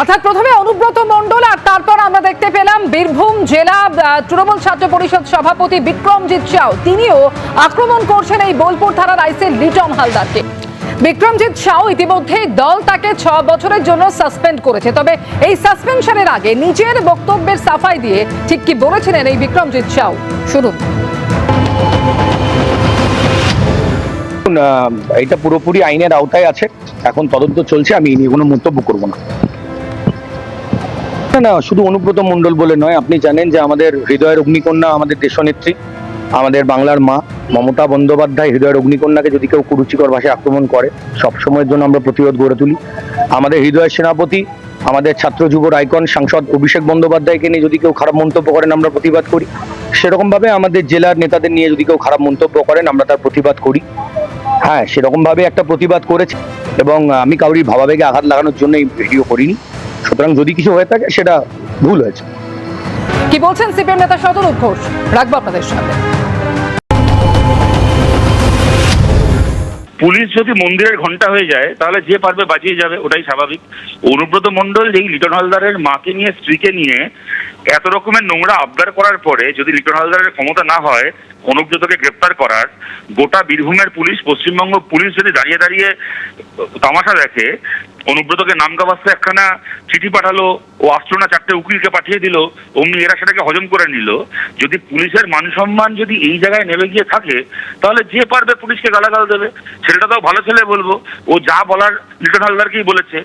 অর্থাৎ প্রথমে অনুব্রত মণ্ডল আর তারপর আমরা দেখতে পেলাম বীরভূম জেলা তৃণমূল ছাত্র পরিষদ সভাপতি বিক্রমজিৎ চাও তিনিও আক্রমণ করছেন এই বোলপুর থানার আইসি লিটন হালদারকে। বিক্রমজিৎ সাউ ইতিমধ্যে দল তাকে ছ বছরের জন্য সাসপেন্ড করেছে। তবে এই সাসপেনশনের আগে নিজের বক্তব্যের সাফাই দিয়ে ঠিক কি বলেছিলেন এই বিক্রমজিৎ সাউ? শুনুন। এটা পুরোপুরি আইনের আওতায় আছে। এখন তদন্ত চলছে, আমি নিয়ে কোনো মন্তব্য করব না। না না, শুধু অনুব্রত মণ্ডল বলে নয়, আপনি জানেন যে আমাদের হৃদয়ের অগ্নিকন্যা আমাদের দেশনেত্রী, আমাদের বাংলার মা, মমতা বন্দ্যোপাধ্যায় হৃদয়ের অগ্নিকন্যাকে যদি কেউ কুরুচিকর ভাষায় আক্রমণ করে সব সময়ের জন্য আমরা প্রতিরোধ গড়ে তুলি। আমাদের হৃদয়ের সেনাপতি, আমাদের ছাত্র যুবর আইকন সাংসদ অভিষেক বন্দ্যোপাধ্যায়কে নিয়ে যদি কেউ খারাপ মন্তব্য করেন, আমরা প্রতিবাদ করি। সেরকমভাবে আমাদের জেলার নেতাদের নিয়ে যদি কেউ খারাপ মন্তব্য করেন, আমরা তার প্রতিবাদ করি। হ্যাঁ সেরকমভাবে একটা প্রতিবাদ করেছে এবং আমি কাউরির ভাবাবেগে আঘাত লাগানোর জন্য এই ভিডিও করিনি। সুতরাং যদি কিছু হয়ে থাকে সেটা ভুল হয়েছে। কি বলছেন সিপিএম নেতা শতরূপ ঘোষ রাখব আপনাদের সামনে পুলিশ যদি মন্দিরের ঘণ্টা হয়ে যায় তাহলে যে পারবে বাজিয়ে যাবে ওটাই স্বাভাবিক। অনুব্রত মণ্ডল এই লিটন হালদারের মাকে নিয়ে স্ত্রীকে নিয়ে এত রকমের নোংরা আবদার করার পরে যদি লিটন হালদারের ক্ষমতা না হয় অনুব্রতকে গ্রেপ্তার করার গোটা বীরভূমের পুলিশ পশ্চিমবঙ্গ পুলিশ যদি দাঁড়িয়ে দাঁড়িয়ে তামাশা দেখে অনুব্রতকে নামকাবাস্তে একখানা চিঠি পাঠালো, ও আসলো না, চারটে উকিলকে পাঠিয়ে দিল, অমনি এরা সেটাকে হজম করে নিল। যদি পুলিশের মান সম্মান যদি এই জায়গায় নেমে গিয়ে থাকে, তাহলে যে পারবে পুলিশকে গালাগাল দেবে। ছেলেটা তাও ভালো ছেলে বলব। ও যা বলার লিটন হালদারকেই বলেছে।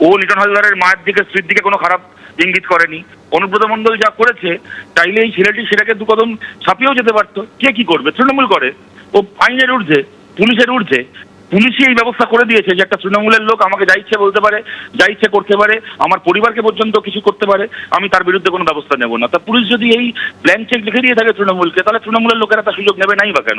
ও লিটন হালদারের মায়ের দিকে, স্ত্রীর দিকে কোনো খারাপ ইঙ্গিত করেনি। অনুব্রত মণ্ডল যা করেছে চাইলে এই ছেলেটি সেটাকে দু কদম ছাপিয়েও যেতে পারতো। কে কি করবে? তৃণমূল করে। ও আইনের ঊর্ধ্বে, পুলিশের ঊর্ধ্বে। পুলিশই এই ব্যবস্থা করে দিয়েছে যে একটা তৃণমূলের লোক আমাকে যা ইচ্ছে বলতে পারে, যা ইচ্ছে করতে পারে, আমার পরিবারকে পর্যন্ত কিছু করতে পারে, আমি তার বিরুদ্ধে কোনো ব্যবস্থা নেব না। তা পুলিশ যদি এই ব্ল্যাঙ্ক চেক লিখে দিয়ে থাকে তৃণমূলকে, তাহলে তৃণমূলের লোকেরা তার সুযোগ নেবে নাই বা কেন?